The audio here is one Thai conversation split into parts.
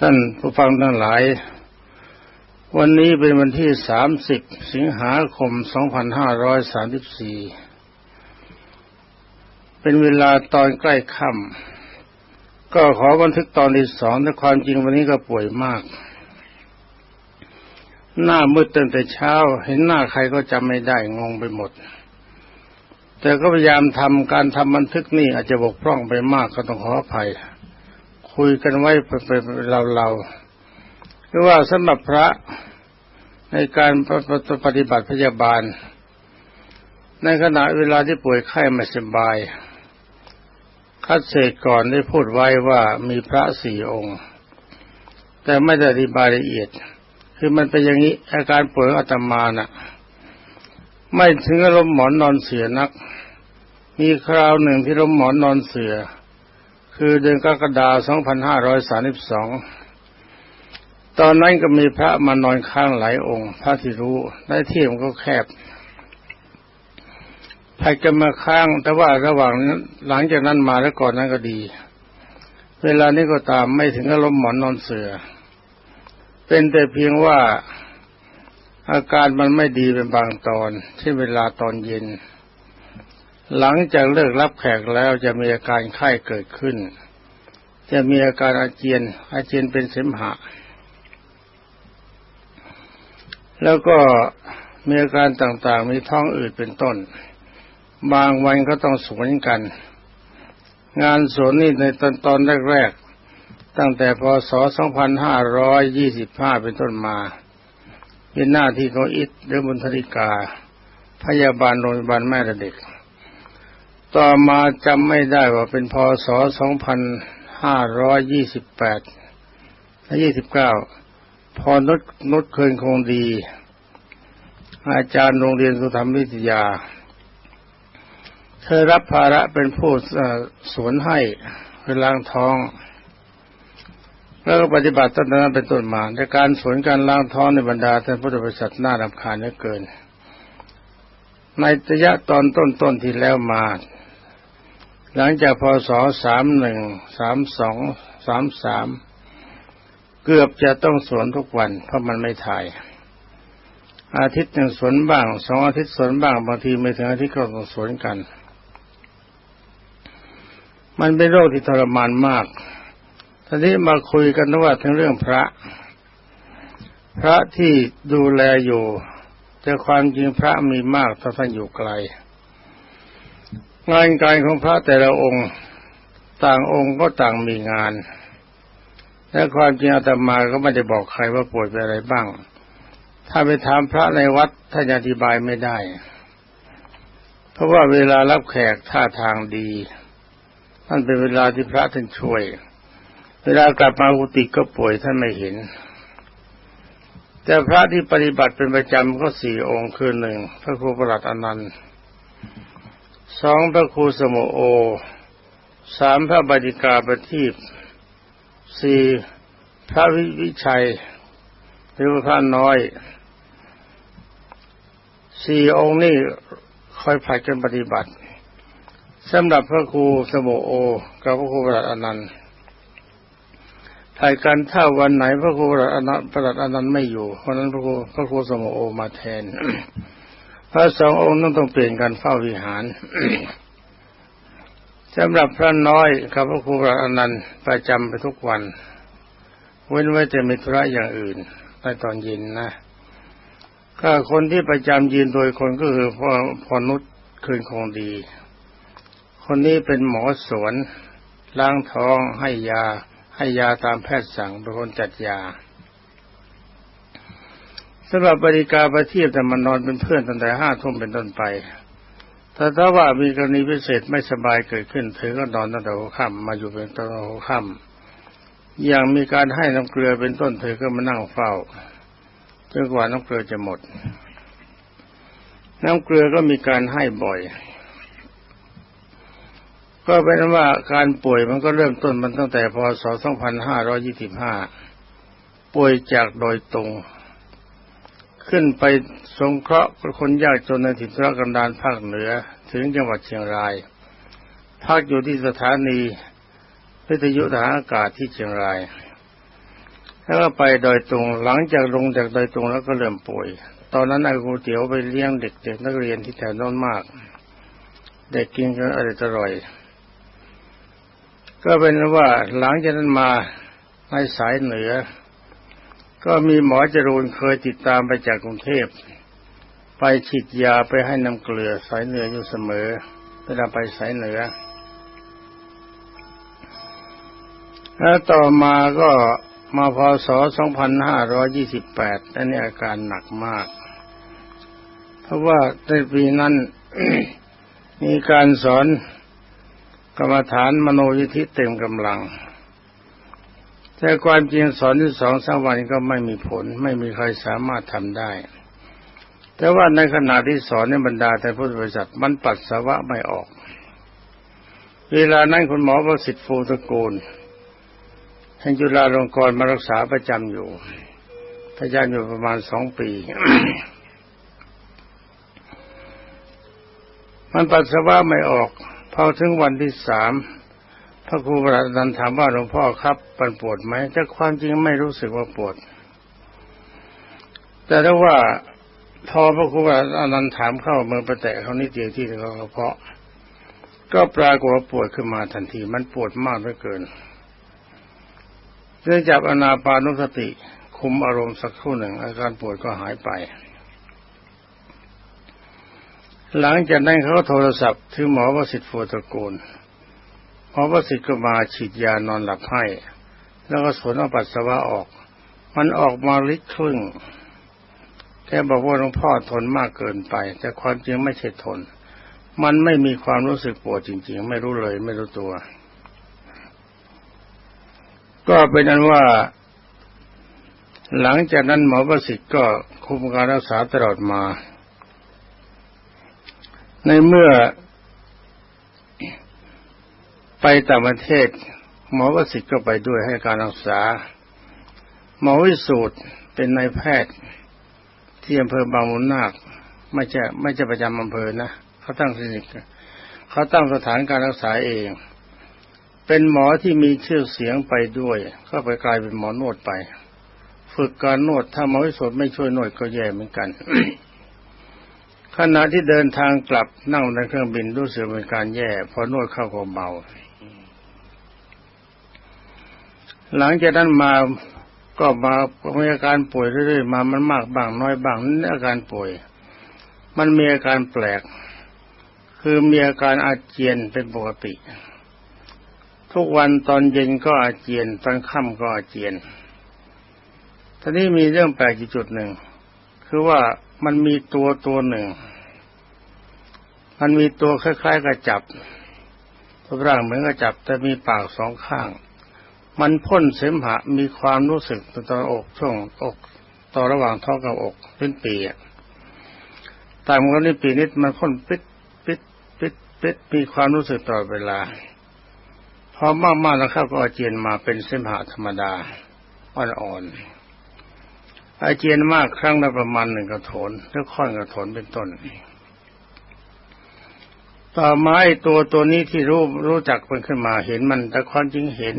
ท่านผู้ฟังทั้งหลาย วันนี้เป็นวันที่ 30 สิงหาคม 2534 เป็นเวลาตอนใกล้ค่ำก็ขอบันทึกตอนที่สองแต่ความจริงวันนี้ก็ป่วยมาก หน้ามืดตั้งแต่เช้า เห็นหน้าใครก็จำไม่ได้งงไปหมด แต่ก็พยายามทำการทำบันทึกนี่อาจจะบกพร่องไปมากก็ต้องขออภัย คุยกันไว้เป็นเราเราหรือว่าสำหรับพระในการปฏิบัติพยาบาล ในขณะเวลาที่ป่วยไข้ไม่สบาย คัดเศษก่อนได้พูดไว้ว่ามีพระสี่องค์ แต่ไม่ได้อธิบายละเอียด คือมันเป็นอย่างนี้อาการป่วยอาตมาน่ะ ไม่ถึงอารมณ์หมอนนอนเสือนัก มีคราวหนึ่งที่ล้มหมอนนอนเสือ คือเดือนกรกฎาคม2532 ตอนนั้นก็มีพระมานอนข้างหลายองค์ พระที่รู้ได้ที่มันก็แคบใครจะมาข้าง แต่ว่าระหว่างหลังจากนั้นมาแล้วก่อนนั้นก็ดี เวลานี้ก็ตามไม่ถึงอารมณ์หมอนนอนเสือ เป็นแต่เพียงว่าอาการมันไม่ดีเป็นบางตอนที่เวลาตอนเย็น หลังจากเลิกรับแขกแล้วจะมีอาการไข้เกิดขึ้น จะมีอาการอาเจียน อาเจียนเป็นเสมหะ แล้วก็มีอาการต่างๆ มีท้องอืดเป็นต้น บางวันก็ต้องสวนกัน งานสวนนี่ในตอนตอนแรกๆ ตั้งแต่พศ 2525 เป็นต้นมาเป็นหน้าที่ของอิทหรือบุญธริกา พยาบาลโรงพยาบาลแม่เด็ก ต่อมาจำไม่ได้ว่าเป็นพศ 2528และ29 พอนุชนุชเคยคงดี อาจารย์โรงเรียนสุธรรมวิทยา เธอรับภาระเป็นผู้สวนให้เวลางท้อง แล้วก็ปฏิบัติตั้งแต่นั้นเป็นต้นมาในการสวนการล้างท้องในบรรดาท่านพุทธบริษัทน่ารำคาญเหลือเกินในระยะตอนต้นๆที่แล้วมา หลังจากพศสามหนึ่งสามสองสามสามเกือบจะต้องสวนทุกวัน เพราะมันไม่ถ่าย อาทิตย์หนึ่งสวนบ้างสองอาทิตย์สวนบ้างบางทีไม่ถึงอาทิตย์ก็ต้องสวนกัน มันเป็นโรคที่ทรมานมากทีนี้มาคุยกันว่าทั้งเรื่องพระ พระที่ดูแลอยู่ แต่ความจริงพระมีมากถ้าท่านอยู่ไกล งานการของพระแต่ละองค์ ต่างองค์ก็ต่างมีงาน และความจริงอาตมาก็ไม่ได้บอกใครว่าป่วยเป็นอะไรบ้าง ถ้าไปถามพระในวัดท่านอธิบายไม่ได้ เพราะว่าเวลารับแขกท่าทางดีนั่นเป็นเวลาที่พระท่านช่วย เวลากลับมาอุติก็ป่วยท่านไม่เห็น แต่พระที่ปฏิบัติเป็นประจำก็สี่องค์คือหนึ่งพระครูประหลัดอนันต์ สองพระครูสมุโอ สามพระบดิกาประทีปสี่พระวิวิชัยหรือพระน้อยสี่องค์นี้คอยผัดกันปฏิบัติสำหรับพระครูสมุโอ กับพระครูประหลัดอนันต์ถ่ายกันถ้าวันไหนพระครูประหลัดอนันต์ประหลัดอนันต์ไม่อยู่เพราะนั้นพระครูพระครูสมุโอมาแทน พระสององค์นั้นต้องเปลี่ยนกันเฝ้าวิหารสำหรับพระน้อยกับพระครูพระอนันต์ประจำไปทุกวัน เว้นไว้แต่มีธุระอย่างอื่นในตอนเย็นนะก็คนที่ประจำยืนโดยคนก็คือพ่อพอนุชคืนคงดี คนนี้เป็นหมอสวนล้างท้องให้ยาให้ยาตามแพทย์สั่งเป็นคนจัดยา สำหรับบริการประเทียบแต่มันนอนเป็นเพื่อนตั้งแต่ห้าทุ่มเป็นต้นไปแต่ถ้าว่ามีกรณีพิเศษไม่สบายเกิดขึ้นเธอก็นอนตั้งแต่หัวค่ำมาอยู่เป็นตอนหัวค่ำอย่างมีการให้น้ำเกลือเป็นต้นเธอก็มานั่งเฝ้าจนกว่าน้ำเกลือจะหมด น้ำเกลือก็มีการให้บ่อย ก็เป็นว่าการป่วยมันก็เริ่มต้นมันตั้งแต่พศ 2525 ป่วยจากโดยตรง ขึ้นไปสงเคราะห์คนยากจนในถิ่นทุรกันดารภาคเหนือถึงจังหวัดเชียงรายพักอยู่ที่สถานีวิทยุทหารอากาศที่เชียงราย แล้วก็ไปดอยตุงหลังจากลงจากดอยตุงแล้วก็เริ่มป่วย ตอนนั้นอากูเตี๋ยวไปเลี้ยงเด็กๆนักเรียนที่แถวโน้นมาก เด็กกินกันอร่อย ก็เป็นว่าหลังจากนั้นมาในสายเหนือ ก็มีหมอจรูนเคยติดตามไปจากกรุงเทพ ไปฉีดยาไปให้น้ำเกลือสายเหนืออยู่เสมอเวลาไปสายเหนือแล้วต่อมาก็มาพศ 2528 อันนี้อาการหนักมาก เพราะว่าในปีนั้น มีการสอนกรรมฐานมโนยิธิเต็มกำลัง แต่ความจริงสอนที่สองสามวันก็ไม่มีผล ไม่มีใครสามารถทำได้ แต่ว่าในขณะที่สอนในบรรดาแต่พุทธบริษัทมันปัสสาวะไม่ออก เวลานั้นคุณหมอประสิทธิ์ฟูตะกูลแห่งจุฬาลงกรณ์มารักษาประจำอยู่ประจำอยู่ประมาณสองปี มันปัสสาวะไม่ออกพอถึงวันที่สาม ระครูประดันถามว่าหลวงพ่อครับปันปวดไหมแต่ความจริงไม่รู้สึกว่าปวด แต่ถ้าว่าพอพระครูประดันถามเข้าเมืองประแตะเขานิดเดียวที่เขากระเพาะ ก็ปรากฏว่าปวดขึ้นมาทันที มันปวดมากเหลือเกินเนื่องจากอนาปานุสติ คุมอารมณ์สักครู่หนึ่งอาการปวดก็หายไป หลังจากนั้นเขาโทรศัพท์ถึงหมอวสิทธิ์ฟูตระกูล หมอวสิทธิ์ก็มาฉีดยานอนหลับให้ แล้วก็สวนเอาปัสสาวะออก มันออกมาลิตรครึ่งแค่บอกว่าหลวงพ่อทนมากเกินไป แต่ความจริงไม่ใช่ทน มันไม่มีความรู้สึกปวดจริง ๆ ไม่รู้เลย ไม่รู้ตัว ก็เป็นนั้นว่า หลังจากนั้นหมอประสิทธิ์ก็คุมการรักษาตลอดมา ในเมื่อ ไปต่างประเทศ หมอประสิทธิ์ก็ไปด้วยให้การรักษา หมอวิสูตรเป็นนายแพทย์ ที่อำเภอบางมุนนาคไม่ใช่ไม่ใช่ประจำอำเภอนะเขาตั้งคลินิกเขาตั้งสถานการรักษาเอง เป็นหมอที่มีชื่อเสียงไปด้วย ก็ไปกลายเป็นหมอนวดไป ฝึกการนวดถ้าหมอวิสุทธ์ไม่ช่วยนวดก็แย่เหมือนกันขณะที่เดินทางกลับนั่งในเครื่องบินรู้สึกเป็นการแย่พอนวดเข้าก็เบา หลังจากนั้นมาก็มามีอาการป่วยเรื่อยๆมามันมากบ้างน้อยบ้างนี่อาการป่วย มันมีอาการแปลก คือมีอาการอาเจียนเป็นปกติ ทุกวันตอนเย็นก็อาเจียน ตอนค่ำก็อาเจียนทีนี้มีเรื่องแปลกอีกจุดหนึ่ง คือว่ามันมีตัวตัวหนึ่ง มันมีตัวคล้ายๆกับจับรูปร่างเหมือนกับจับแต่มีปากสองข้าง มันพ่นเสมหะมีความรู้สึกต่ออกช่วงอกต่อระหว่างท้องกับอกเป็นปีตามกันนี่ปีนิดมันพ่นปิดปิดปิดปิดมีความรู้สึกตลอดเวลาพอมากๆแล้วเข้าก็อาเจียนมาเป็นเส้นผ่าธรรมดาอ่อนๆอาเจียนมากครั้งละประมาณหนึ่งกระโถนแล้วค่อนกระโถนเป็นต้นต่อไอ้ตัวตัวนี้ที่รู้รู้จักมันขึ้นมาเห็นมันแต่ความจริงเห็น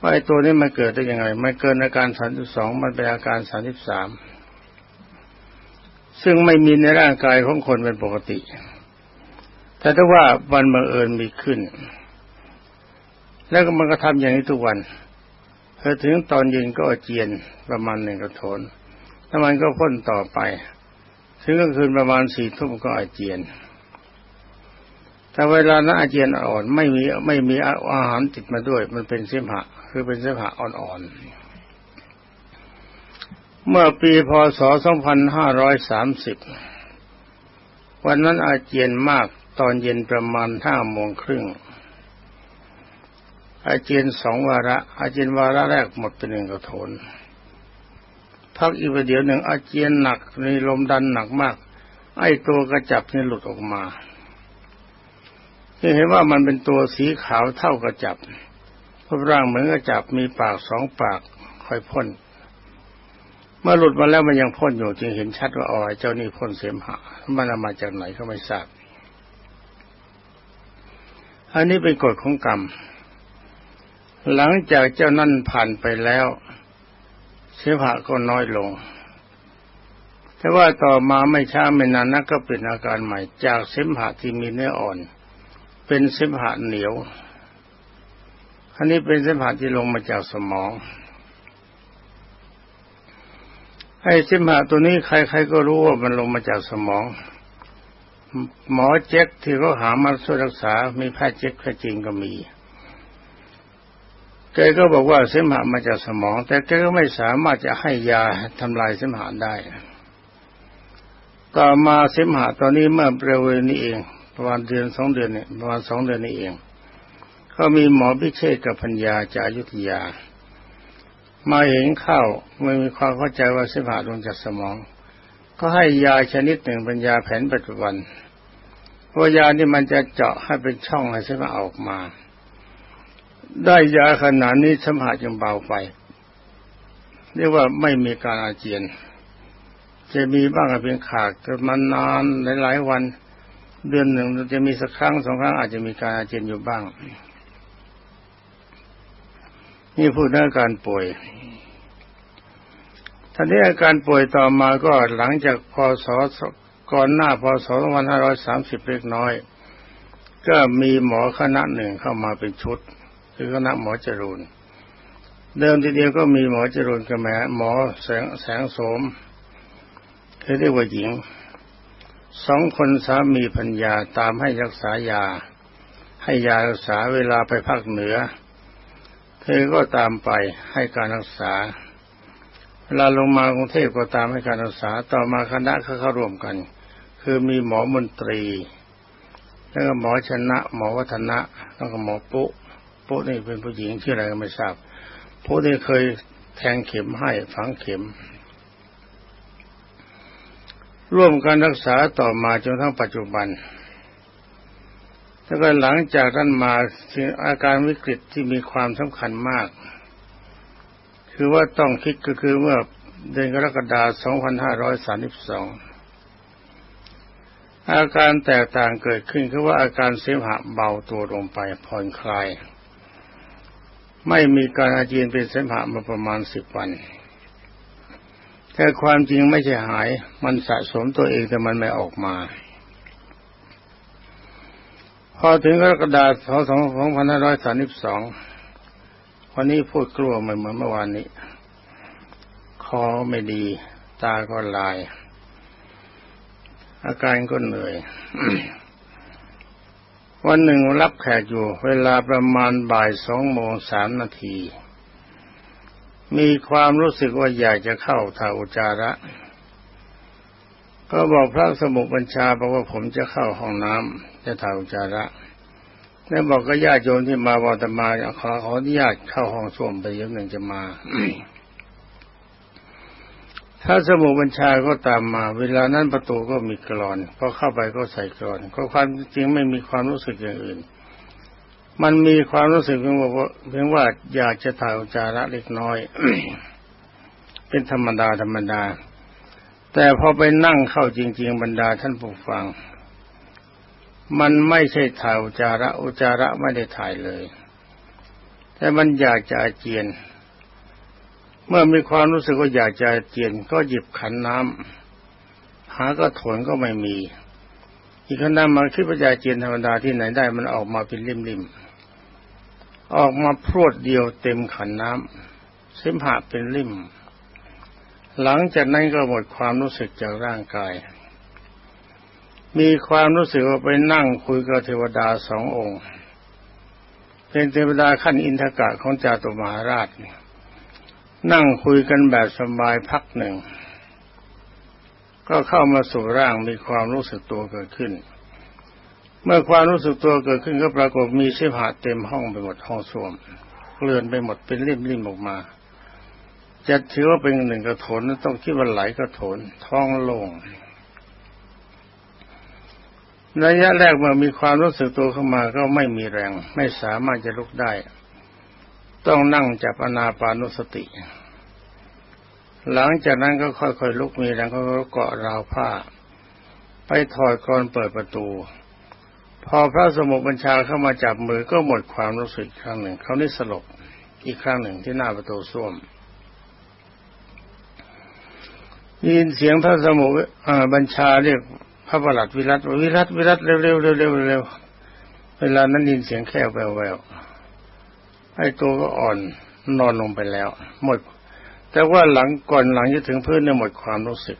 ว่าไอ้ตัวนี้มันเกิดได้ยังไง มันเกินอาการสามสิบสองมันเป็นอาการสามสิบสามซึ่งไม่มีในร่างกายของคนเป็นปกติ แต่ถ้าว่าวันบังเอิญมีขึ้น แล้วก็มันก็ทำอย่างนี้ทุกวันพอถึงตอนเย็นก็เจียนประมาณหนึ่งกระโถนแล้วมันก็พ่นต่อไป ถึงกลางคืนประมาณสี่ทุ่มก็อาเจียน แต่เวลานั้นอาเจียนอ่อนไม่มีไม่มีอาหารติดมาด้วย มันเป็นเสมหะ คือเป็นเสมหะอ่อนๆ เมื่อปีพศ 2530 วันนั้นอาเจียนมากตอนเย็นประมาณห้าโมงครึ่งอาเจียนสองวาระ อาเจียนวาระแรกหมดเป็นหนึ่งกระโถนพักอีกประเดี๋ยวหนึ่งอาเจียนหนักในลมดันหนักมาก ไอ้ตัวกระจับนี่หลุดออกมา เห็นว่ามันเป็นตัวสีขาวเท่ากระจับรูปร่างเหมือนกระจับมีปากสองปากคอยพ่น เมื่อหลุดมาแล้วมันยังพ่นอยู่จึงเห็นชัดว่าอ๋อเจ้านี่พ่นเสมหะมันมาจากไหนก็ไม่ทราบอันนี้เป็นกฎของกรรม หลังจากเจ้านั่นผ่านไปแล้ว เสมหะก็น้อยลงแต่ว่าต่อมาไม่ช้าไม่นานนักก็เป็นอาการใหม่จากเสมหะที่มีเนื้ออ่อน เป็นเสมหะเหนียวอันนี้เป็นเสมหะที่ลงมาจากสมองไอ้เสมหะตัวนี้ใครๆก็รู้ว่ามันลงมาจากสมอง หมอเจ็คที่เขาหามาช่วยรักษา มีแพทย์เจ็คแค่จริงก็มีแกก็บอกว่าเสมหะมาจากสมอง แต่แกก็ไม่สามารถจะให้ยาทำลายเสมหะได้ ต่อมาเสมหะตอนนี้เมื่อเร็วนี้เอง ประมาณเดือนสองเดือนเนี่ยประมาณสองเดือนนี้เองก็มีหมอพิเชษกับพัญญาจากยุธยา มาเห็นเข้าไม่มีความเข้าใจว่าเสมหะลงจากสมอง ก็ให้ยาชนิดหนึ่งป็นยาแผนปัจจุบันเพราะยานี่มันจะเจาะให้เป็นช่องให้เสมหะออกมา ได้ยาขนาดนี้สมหะจึงเบาไป เรียกว่าไม่มีการอาเจียน จะมีบ้างเป็นขาดกิดมานานหลายๆวัน เดือนหนึ่งจะมีสักครั้งสองครั้งอาจจะมีการอาเจียนอยู่บ้าง นี่พูดเรื่องการป่วยท่านี้อาการป่วยต่อมาก็หลังจากพศก่อนหน้าพศ2530เล็กน้อย ก็มีหมอคณะหนึ่งเข้ามาเป็นชุด คือคณะหมอจรูนเดิมทีเดียวก็มีหมอจรูนกับแม่หมอแสงแสงโสมคือเรียกว่าหญิง สองคนสามีพัญญาตามให้รักษายา ให้ยารักษาเวลาไปภาคเหนือ เธอก็ตามไปให้การรักษา เวลาลงมากรุงเทพก็ตามให้การรักษาต่อมาคณะเขาเข้าร่วมกัน คือมีหมอมนตรี แล้วก็หมอชนะ หมอวัฒนะ แล้วก็หมอปุ๊ปุ๊นี่เป็นผู้หญิงชื่ออะไรก็ไม่ทราบปุ๊นี่เคยแทงเข็มให้ฝังเข็ม ร่วมการรักษาต่อมาจนทั้งปัจจุบันแล้วก็หลังจากนั้นมาอาการวิกฤตที่มีความสำคัญมาก คือว่าต้องคิดก็คือเมื่อเดือนกรกฎาคม 2532 อาการแตกต่างเกิดขึ้นคือว่าอาการเสมหะเบาตัวลงไปผ่อนคลาย ไม่มีการอาเจียนเป็นเสมหะมาประมาณสิบวัน แต่ความจริงไม่ใช่หาย มันสะสมตัวเองแต่มันไม่ออกมา พอถึงกรกฎาคมสองพันห้าร้อยสามสิบสองวันนี้พูดกลัวเหมือนเมื่อวานนี้ คอไม่ดี ตาก็ลาย อาการก็เหนื่อย วันหนึ่งรับแขกอยู่ เวลาประมาณบ่ายสองโมงสามนาที มีความรู้สึกว่าอยากจะเข้าทาอุจาระ ก็บอกพระสมุบัญชาบอกว่าผมจะเข้าห้องน้ำจะทาอุจาระแล้วบอกก็ญาติโยมที่มาบอกตมาขอขออนุญาตเข้าห้องส้วมไปเยอะหนึ่งจะมาถ้าสมุบัญชาก็ตามมา เวลานั้นประตูก็มีกรอนพอเข้าไปก็ใส่กรอนก็ความจริงไม่มีความรู้สึกอย่างอื่น มันมีความรู้สึกเพียงว่าเพียงว่าอยากจะถ่ายอุจาระเล็กน้อย เป็นธรรมดาธรรมดา แต่พอไปนั่งเข้าจริง ๆ บรรดาท่านผู้ฟัง มันไม่ใช่ถ่ายอุจาระ อุจาระไม่ได้ถ่ายเลย แต่มันอยากจะอาเจียน เมื่อมีความรู้สึกว่าอยากจะเจียน ก็หยิบขันน้ำหากระถนก็ไม่มีอีกขณะมาคิดว่าจะเจียนธรรมดาที่ไหนได้มันออกมาเป็นริมๆ ออกมาพรวดเดียวเต็มขันน้ำเสมหะเป็นริ่ม หลังจากนั้นก็หมดความรู้สึกจากร่างกาย มีความรู้สึกว่าไปนั่งคุยกับเทวดาสององค์ เป็นเทวดาขั้นอินทกะของจาตุมหาราช นั่งคุยกันแบบสบายพักหนึ่ง ก็เข้ามาสู่ร่างมีความรู้สึกตัวเกิดขึ้น เมื่อความรู้สึกตัวเกิดขึ้นก็ปรากฏมีเสมหะเต็มห้องไปหมดห้องส้วมเกลื่อนไปหมดเป็นริมๆออกมา จะถือว่าเป็นหนึ่งกระโถนต้องคิดว่าไหลกระโถนท้องโล่งระยะแรกเมื่อมีความรู้สึกตัวเข้ามาก็ไม่มีแรง ไม่สามารถจะลุกได้ ต้องนั่งจับอนาปานุสติ หลังจากนั้นก็ค่อยๆลุกมีแรงก็เกาะราวผ้า ไปถอดกรอนเปิดประตู พอพระสมุบัญชาเข้ามาจับมือก็หมดความรู้สึกครั้งหนึ่ง เขานี่สลบอีกครั้งหนึ่งที่หน้าประตูส้วมยินเสียงท่านสมุบัญชาเรียกพระประหลัดวิรัตวิรัตวิรัตเร็วเร็วเร็วเร็วเร็วเวลานั้นยินเสียงแค่แววแววไอ้ตัวก็อ่อนนอนลงไปแล้ว หมด แต่ว่าหลังก่อนหลังจะถึงพื้นเนี่ยหมดความรู้สึก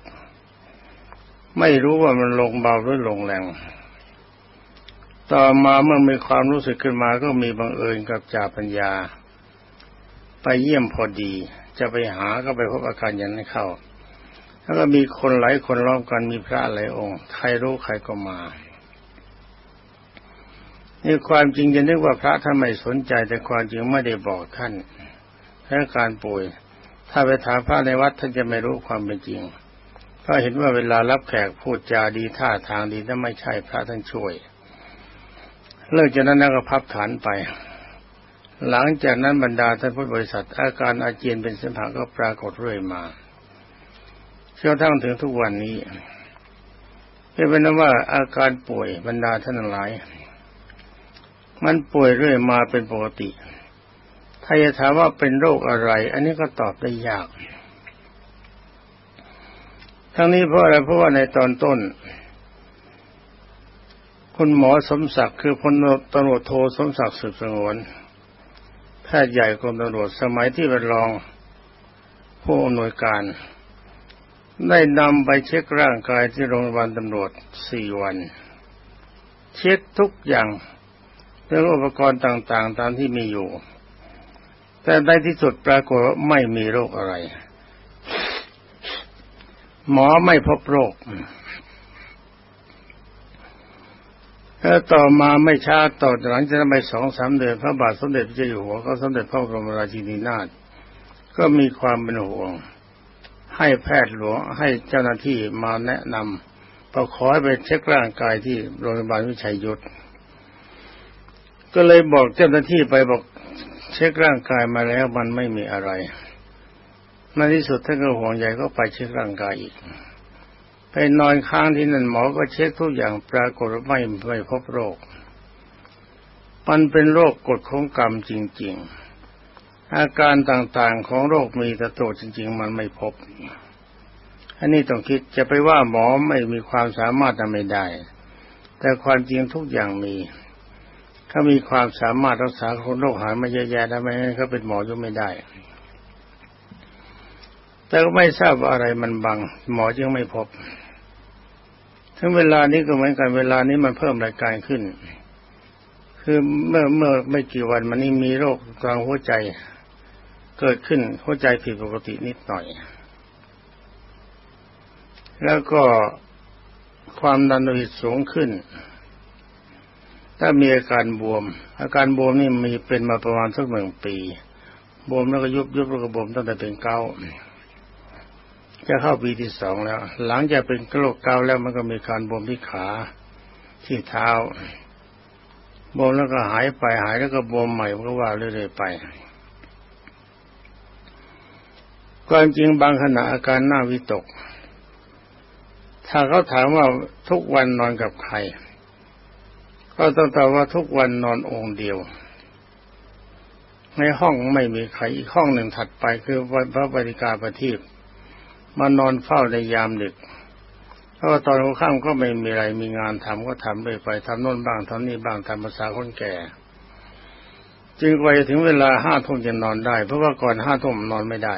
ไม่รู้ว่ามันลงเบาหรือลงแรง ต่อมาเมื่อมีความรู้สึกขึ้นมาก็มีบังเอิญกับจ่าปัญญา ไปเยี่ยมพอดี จะไปหาก็ไปพบอาการอย่างนั้นเข้า แล้วก็มีคนหลายคนล้อมกันมีพระหลายองค์ ใครรู้ใครก็มานี่ความจริงจะนึกว่าพระท่านไม่สนใจแต่ความจริงไม่ได้บอกท่านแค่การป่วย ถ้าไปถามพระในวัดท่านจะไม่รู้ความเป็นจริงเพราะเห็นว่าเวลารับแขกพูดจาดีท่าทางดีนั่นไม่ใช่พระท่านช่วย เลิกจากนั้นก็พับฐานไป หลังจากนั้นบรรดาท่านพุทธบริษัท อาการอาเจียนเป็นเส้นผ่าก็ปรากฏเรื่อยมาจนทั่งถึงทุกวันนี้เป็นนั้นว่าอาการป่วยบรรดาท่านหลาย มันป่วยเรื่อยมาเป็นปกติ ถ้าจะถามว่าเป็นโรคอะไร อันนี้ก็ตอบได้ยาก ทั้งนี้เพราะอะไรเพราะว่าในตอนต้น คุณหมอสมศักดิ์คือพลตำรวจโทสมศักดิ์สืบสงวนแพทย์ใหญ่กรมตำรวจสมัยที่เป็นรอง ผู้อำนวยการ ได้นำไปเช็คร่างกายที่โรงพยาบาลตำรวจสี่วัน เช็คทุกอย่างเรื่องอุปกรณ์ต่างๆ ตามที่มีอยู่ แต่ในที่สุดปรากฏว่าไม่มีโรคอะไร หมอไม่พบโรค แล้วต่อมาไม่ช้าต่อหลังจากนั้นไปสองสามเดือนพระบาทสมเด็จพระเจ้าอยู่หัวก็สมเด็จพระบรมราชินีนาถก็มีความเป็นห่วง ให้แพทย์หลวงให้เจ้าหน้าที่มาแนะนำก็ขอให้ไปเช็คร่างกายที่โรงพยาบาลวิชัยยุทธก็เลยบอกเจ้าหน้าที่ไปบอกเช็คร่างกายมาแล้วมันไม่มีอะไรในที่สุดท่านก็ห่วงใยก็ไปเช็คร่างกายอีก ไปนอนค้างที่นั่นหมอก็เช็คทุกอย่างปรากฏไม่ไม่พบโรค มันเป็นโรคกฎของกรรมจริง ๆ อาการต่างๆของโรคมีแต่ตัวจริง ๆ มันไม่พบ อันนี้ต้องคิดจะไปว่าหมอไม่มีความสามารถทำไม่ได้ แต่ความจริงทุกอย่างมีเขามีความสามารถรักษาคนโรคหายมาเยอะแยะทำไมเขาเป็นหมอยุ่ไม่ได้ แต่ก็ไม่ทราบว่าอะไรมันบัง หมอจึงไม่พบ ถึงเวลานี้ก็เหมือนกันเวลานี้มันเพิ่มรายการขึ้น คือเมื่อเมื่อไม่กี่วันมันนี่มีโรคกลางหัวใจ เกิดขึ้นหัวใจผิดปกตินิดหน่อย แล้วก็ความดันโลหิตสูงขึ้น ถ้ามีอาการบวม อาการบวมนี่มีเป็นมาประมาณสักหนึ่งปี บวมแล้วก็ยุบยุบแล้วก็บวมตั้งแต่เป็นเก้า จะเข้าปีที่สองแล้ว หลังจากเป็นกระโรคเกาแล้วมันก็มีการบวมที่ขาที่เท้าบวมแล้วก็หายไปหายแล้วก็บวมใหม่มันก็ว่าเรื่อยๆไปความจริงบางขณะอาการหน้าวิตก ถ้าเขาถามว่าทุกวันนอนกับใคร ก็ต้องตอบว่าทุกวันนอนองค์เดียว ในห้องไม่มีใครอีกห้องหนึ่งถัดไปคือพระบริการประทีป มานอนเฝ้าในยามดึกเพราะว่าตอนหัวค่ำก็ไม่มีอะไรมีงานทำก็ทำไปไปทำโน่นบ้างทำนี่บ้างทำภาษาคนแก่ จึงกว่าจะถึงเวลาห้าทุ่มจะนอนได้ เพราะว่าก่อนห้าทุ่มนอนไม่ได้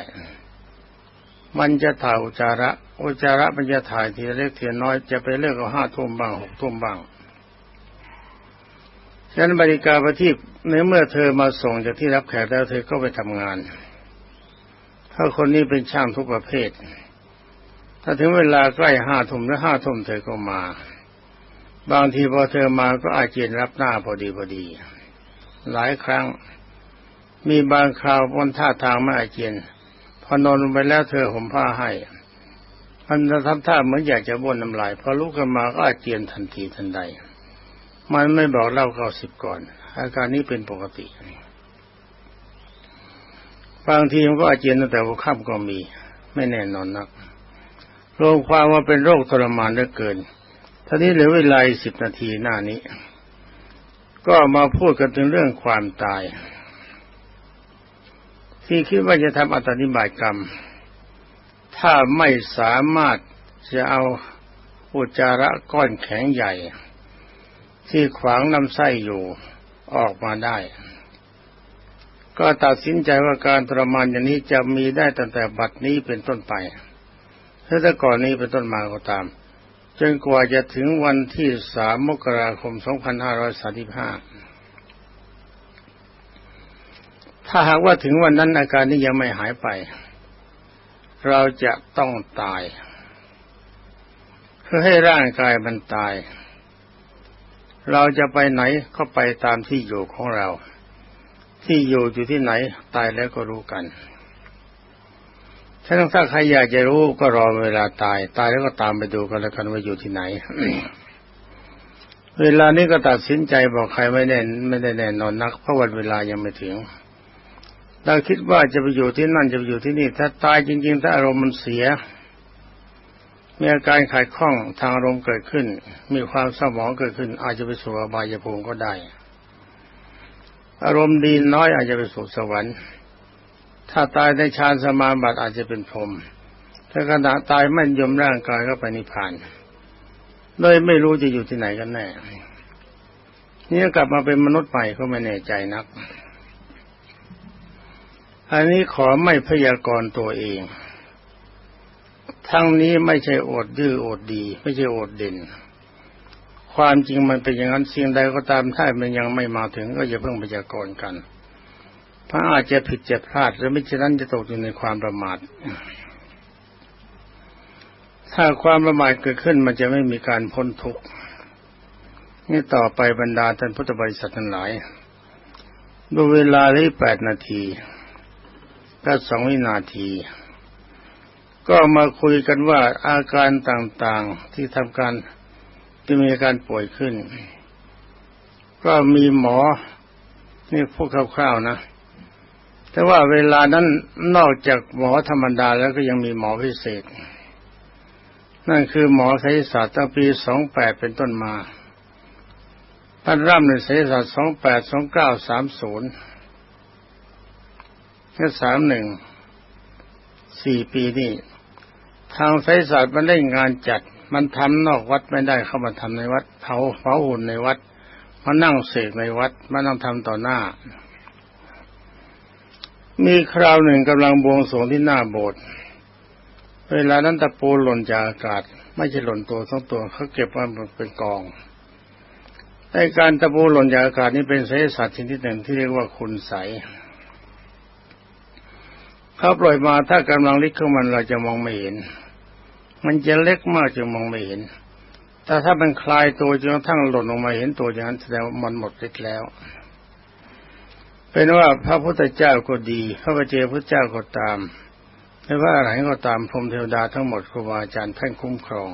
มันจะถ่ายอุจาระอุจาระมันจะถ่ายทีเล็กทีน้อยจะไปเลือกเอาห้าทุ่มบ้างหกทุ่มบ้างฉะนั้นบริการประทีปในเมื่อเธอมาส่งจากที่รับแขกแล้วเธอก็ไปทำงานถ้าคนนี้เป็นช่างทุกประเภท ถ้าถึงเวลาใกล้ห้าทุ่มหรือห้าทุ่มเธอก็มา บางทีพอเธอมาก็อาเจียนรับหน้าพอดีพอดี หลายครั้ง มีบางคราวบนท่าทางไม่อาเจียน พอนอนลงไปแล้วเธอห่มผ้าให้มันทำท่าเหมือนอยากจะบ้วนน้ำลายพอลุกขึ้นมาก็อาเจียนทันทีทันใด มันไม่บอกเล่าเก้าสิบก่อน อาการนี้เป็นปกติ บางทีมันก็อาเจียนตั้งแต่หัวค่ำก็มี ไม่แน่นอนนัก รวมความว่าเป็นโรคทรมานเหลือเกินท่านี้เหลือเวลาสิบนาทีหน้านี้ ก็มาพูดกันถึงเรื่องความตาย ที่คิดว่าจะทำอัตติบายกรรม ถ้าไม่สามารถจะเอาอุจจาระก้อนแข็งใหญ่ ที่ขวางลำไส้อยู่ออกมาได้ ก็ตัดสินใจว่าการทรมานอย่างนี้จะมีได้ตั้งแต่บัดนี้เป็นต้นไป ถ้าแต่ก่อนนี้เป็นต้นมาก็ตาม จนกว่าจะถึงวันที่สามมกราคม 2535 ถ้าหากว่าถึงวันนั้นอาการนี้ยังไม่หายไป เราจะต้องตาย เพื่อให้ร่างกายมันตาย เราจะไปไหนก็ไปตามที่อยู่ของเรา ที่อยู่อยู่ที่ไหนตายแล้วก็รู้กัน ถ้าถ้าใครอยากจะรู้ก็รอเวลาตาย ตายแล้วก็ตามไปดูกันแล้วกันว่าอยู่ที่ไหน เวลานี้ก็ตัดสินใจบอกใครไม่แน่ไม่ได้แน่นอนนักเพราะวันเวลายังไม่ถึงเราคิดว่าจะไปอยู่ที่นั่นจะไปอยู่ที่นี่ ถ้าตายจริง ๆ ถ้าอารมณ์มันเสีย มีอาการขาดข้องทางอารมณ์เกิดขึ้น มีความสมองเกิดขึ้น อาจจะไปสู่อบายภูมิก็ได้ อารมณ์ดีน้อยอาจจะไปสู่สวรรค์ ถ้าตายในฌานสมาบัติอาจจะเป็นพรหมถ้าขณะตายไม่ยมร่างกายก็ไปนิพพานเลยไม่รู้จะอยู่ที่ไหนกันแน่นี่กลับมาเป็นมนุษย์ใหม่ก็ไม่แน่ใจนัก อันนี้ขอไม่พยากรณ์ตัวเอง ทั้งนี้ไม่ใช่อดดื้ออดดี ไม่ใช่อดเด่น ความจริงมันเป็นอย่างนั้นสิ่งใดก็ตามถ้ามันยังไม่มาถึงก็อย่าเพิ่งพยากรณ์กัน พระอาจจะผิดจะพลาดหรือไม่เช่นนั้นจะตกอยู่ในความประมาท ถ้าความประมาทเกิดขึ้นมันจะไม่มีการพ้นทุกข์นี่ต่อไปบรรดาท่านพุทธบริษัททั้งหลายดูเวลาที่แปดนาทีก็สองวินาที ก็มาคุยกันว่าอาการต่างๆที่ทำการที่มีอาการป่วยขึ้น ก็มีหมอ นี่พูดคร่าวๆนะ แต่ว่าเวลานั้นนอกจากหมอธรรมดาแล้วก็ยังมีหมอพิเศษ นั่นคือหมอไสยศาสตร์ตั้งปีสองแปดเป็นต้นมาท่านร่ำในไสยศาสตร์สองแปดสองเก้าสามศูนย์แค่สามหนึ่งสี่ปีนี่ทางไสยศาสตร์มันได้งานจัด มันทำนอกวัดไม่ได้เข้ามาทำในวัดเผาเผาหุ่นในวัดมานั่งเสกในวัดมานั่งทำต่อหน้า มีคราวหนึ่งกำลังบวงสรวงที่หน้าโบสถ์เวลานั้นตะปูหล่นจากอากาศ ไม่ใช่หล่นตัวทั้งตัวเขาเก็บไว้เป็นกองในการตะปูหล่นจากอากาศนี้เป็นไสยศาสตร์ชนิดหนึ่งที่เรียกว่าคุณใสเขาปล่อยมาถ้ากำลังลิกของมันเราจะมองไม่เห็น มันจะเล็กมากจนมองไม่เห็น แต่ถ้ามันคลายตัวจนกระทั่งหล่นลงมาเห็นตัวอย่างนั้นแสดงว่ามันหมดฤทธิ์แล้ว เป็นว่าพระพุทธเจ้าก็ดี พระปเจ้าพระเจ้าก็ตามไม่ว่าอะไรก็ตามพรมเทวดาทั้งหมดครูบาอาจารย์ท่านคุ้มครอง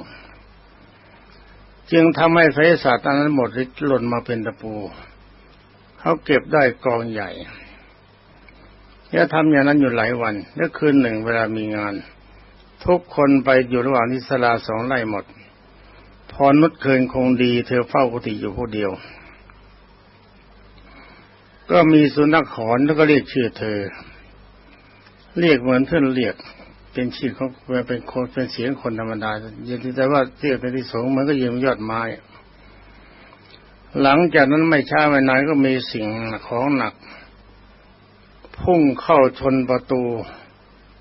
จึงทำให้ไสยศาสตร์นั้นหมดฤทธิ์หล่นมาเป็นตะปู เขาเก็บได้กองใหญ่จะทำอย่างนั้นอยู่หลายวันแล้วคืนหนึ่งเวลามีงาน ทุกคนไปอยู่ระหว่างที่สลาสองไร่หมดพอนุชเคินคงดีเธอเฝ้ากุฏิอยู่ผู้เดียว ก็มีสุนัขหอนแล้วก็เรียกชื่อเธอ เรียกเหมือนเพื่อนเรียก เป็นชื่อเขาเป็นคนเป็นเสียงคนธรรมดายินแต่ว่าเรียกในที่สงมันก็ยืนยอดไม้ หลังจากนั้นไม่ช้าไม่นานก็มีสิ่งของหนัก พุ่งเข้าชนประตู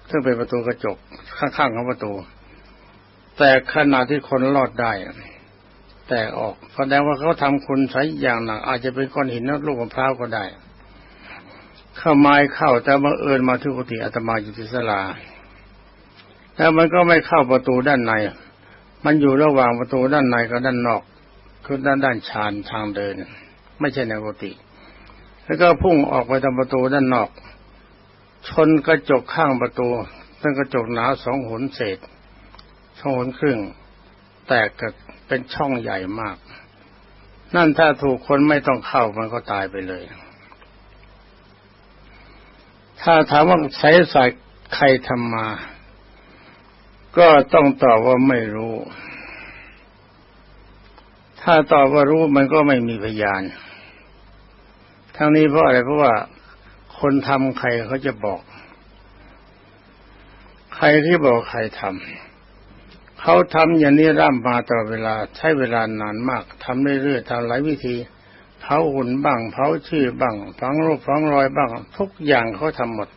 ซึ่งเป็นประตูกระจกข้างๆของประตู แต่ขณะที่คนรอดได้ แต่ออกแสดงว่าเขาทำคุณใช้อย่างหนัก อาจจะเป็นก้อนหินนัลูกมะพร้าวก็ได้ เข้าไม้เข้าแต่บังเอิญมาที่กุฏิอาตมาอยู่ที่ศาลาแล้วมันก็ไม่เข้าประตูด้านใน มันอยู่ระหว่างประตูด้านในกับด้านนอก คือด้านด้านชานทางเดิน ไม่ใช่ในกุฏิแล้วก็พุ่งออกไปทางประตูด้านนอก ชนกระจกข้างประตูซึ่งกระจกหนาสองหนเศษช่องหนครึ่ง แตกก เป็นช่องใหญ่มาก นั่นถ้าถูกคนไม่ต้องเข้ามันก็ตายไปเลย ถ้าถามว่าใช้สายใครทำมา ก็ต้องตอบว่าไม่รู้ ถ้าตอบว่ารู้มันก็ไม่มีพยาน ทั้งนี้เพราะอะไรเพราะว่าคนทำใครเขาจะบอก ใครที่บอกใครทำ เขาทำอย่างนี้ร่ำมาตลอดเวลาใช้เวลานานมากทำเรื่อยๆทำหลายวิธีเผาหุ่นบ้างเผาชื่อบ้างฝังรูปฝังรอยบ้าง ทุกอย่างเขาทำหมด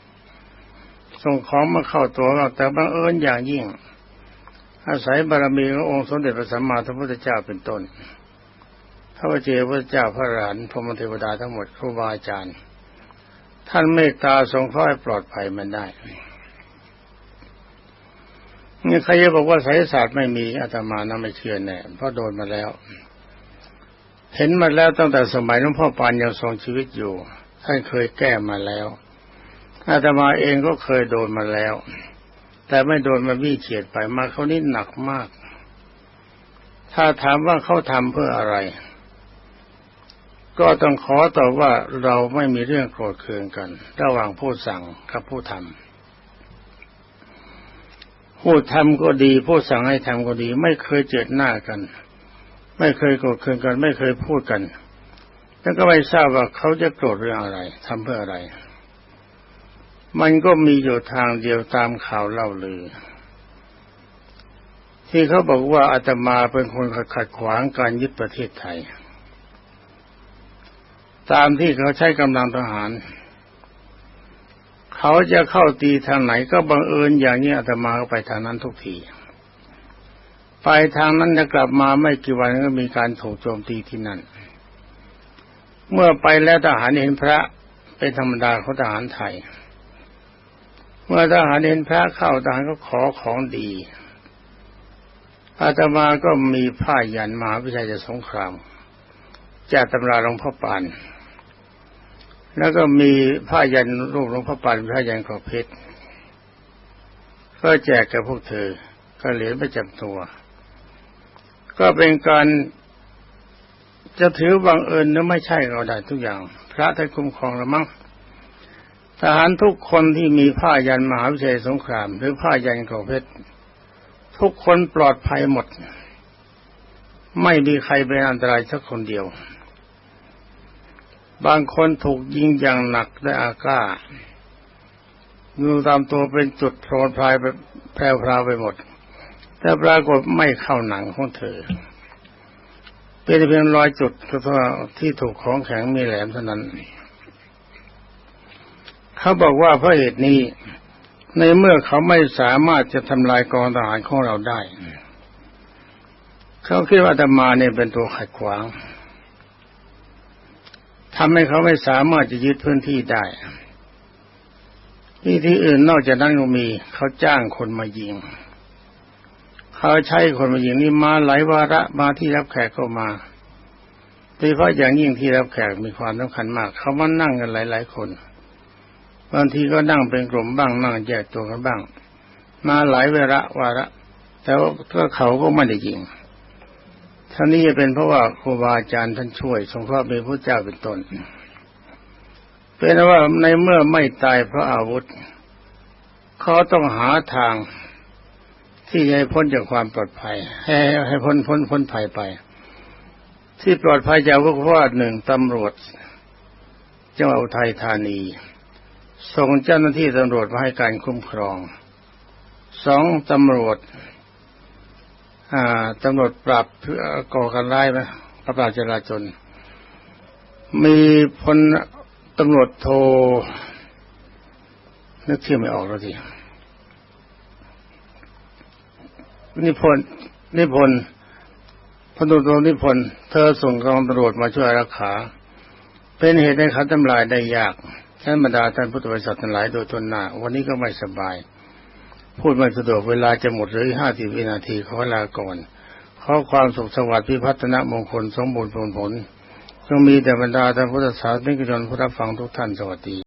ส่งของมาเข้าตัวเราแต่บังเอิญอย่างยิ่ง อาศัยบารมีขององค์สมเด็จพระสัมมาสัมพุทธเจ้าเป็นต้นพระเจ้าพระเจ้าพระหลานพรมเทวดาทั้งหมดครูบาอาจารย์ ท่านเมตตาทรงเคราะห์ปลอดภัยมันได้ นี่ใครจะบอกว่าไสยศาสตร์ไม่มีอาตมานะไม่เชื่อแน่เพราะโดนมาแล้ว เห็นมาแล้วตั้งแต่สมัยหลวงพ่อปานยังทรงชีวิตอยู่ท่านเคยแก้มาแล้วอาตมาเองก็เคยโดนมาแล้ว แต่ไม่โดนมาวี่เฉียดไปมาเขานี่หนักมาก ถ้าถามว่าเขาทำเพื่ออะไร ก็ต้องขอตอบว่าเราไม่มีเรื่องโกรธเคืองกัน ระหว่างผู้สั่งกับผู้ทำ ผู้ทำก็ดี ผู้สั่งให้ทำก็ดี ไม่เคยเจอหน้ากัน ไม่เคยโกรธเคืองกัน ไม่เคยพูดกันแล้วก็ไม่ทราบว่าเขาจะโกรธเรื่องอะไรทำเพื่ออะไร มันก็มีอยู่ทางเดียวตามข่าวเล่าลือ ที่เขาบอกว่าอาตมาเป็นคนขัดขวางการยึดประเทศไทย ตามที่เขาใช้กำลังทหาร เขาจะเข้าตีทางไหนก็บังเอิญอย่างนี้อาตมาก็ไปทางนั้นทุกที ไปทางนั้นจะกลับมาไม่กี่วันก็มีการถูกโจมตีที่นั่น เมื่อไปแล้วทหารเห็นพระเป็นธรรมดาของทหารไทย เมื่อทหารเห็นพระเข้าทหารก็ขอของดีอาตมาก็มีผ้ายันมหาวิชัยสงครามจากตำราหลวงพ่อปาน แล้วก็มีผ้ายันรูปหลวงพ่อปานผ้ายันขอบเพชรก็แจกกับพวกเธอ ก็เหรียญประจำตัว ก็เป็นการจะถือบังเอิญหรือไม่ใช่ก็ได้ทุกอย่าง พระท่านคุ้มครองละมั้งทหารทุกคนที่มีผ้ายันมหาวิชัยสงคราม หรือผ้ายันขอบเพชรทุกคนปลอดภัยหมด ไม่มีใครเป็นอันตรายสักคนเดียว บางคนถูกยิงอย่างหนักด้อาก้าศอยู่ตามตัวเป็นจุดโพลนพลายไปแพรวพราวไปหมด แต่ปรากฏไม่เข้าหนังของเธอ เป็นเพียงรอยจุดที่ถูกของแข็งมีแหลมเท่านั้น เขาบอกว่าเพราะเหตุนี้ในเมื่อเขาไม่สามารถจะทำลายกองทหารของเราได้ เขาคิดว่าธรรมาเนี่ยเป็นตัวขัดขวาง ทำให้เขาไม่สามารถจะยึดพื้นที่ได้ ที่ที่อื่นนอกจากนั้นก็มี เขาจ้างคนมายิง เขาใช้คนมายิงนี่มาหลายวาระมาที่รับแขกก็มาโดยเฉพาะอย่างยิ่งที่รับแขกมีความสำคัญมาก เขามานั่งกันหลาย ๆ คนบางทีก็นั่งเป็นกลุ่มบ้างนั่งแยกตัวกันบ้าง มาหลายเวลาวาระ แต่ว่าเขาก็ไม่ได้ยิง ท่านี้จะเป็นเพราะว่าครูบาอาจารย์ท่านช่วยทรงพระเป็นพระเจ้าเป็นต้นเป็นว่าในเมื่อไม่ตายเพราะอาวุธ เขาต้องหาทางที่จะให้พ้นจากความปลอดภัย ให้ให้พ้นพ้นพ้นภัยไป ที่ปลอดภัยจากพราะว่าหนึ่งตำรวจจังหวัดอุทัยธานี ส่งเจ้าหน้าที่ตำรวจมาให้การคุ้มครองสองตำรวจ ตำรวจปราบก่อการร้ายไหมปราบจราจน มีพลตำรวจโทนึกชื่อไม่ออกแล้วทีนิพนธ์นิพนธ์พลตำรวจนิพนธ์เธอส่งกองตำรวจมาช่วยรักษาเป็นเหตุให้เขาทำลายได้ยากท่านบรรดาท่านพุทธบริษัททั้งหลายโดยทนหน้า วันนี้ก็ไม่สบาย พูดไม่สะดวกเวลาจะหมดหรือห้าสิบวินาทีขอลาก่อน ขอความสุขสวัสดิ์พิพัฒนมงคลสมบูรณ์ผลผลจงมีแต่บรรดาท่านพุทธศาสนิกชนผู้รับฟังทุกท่านสวัสดี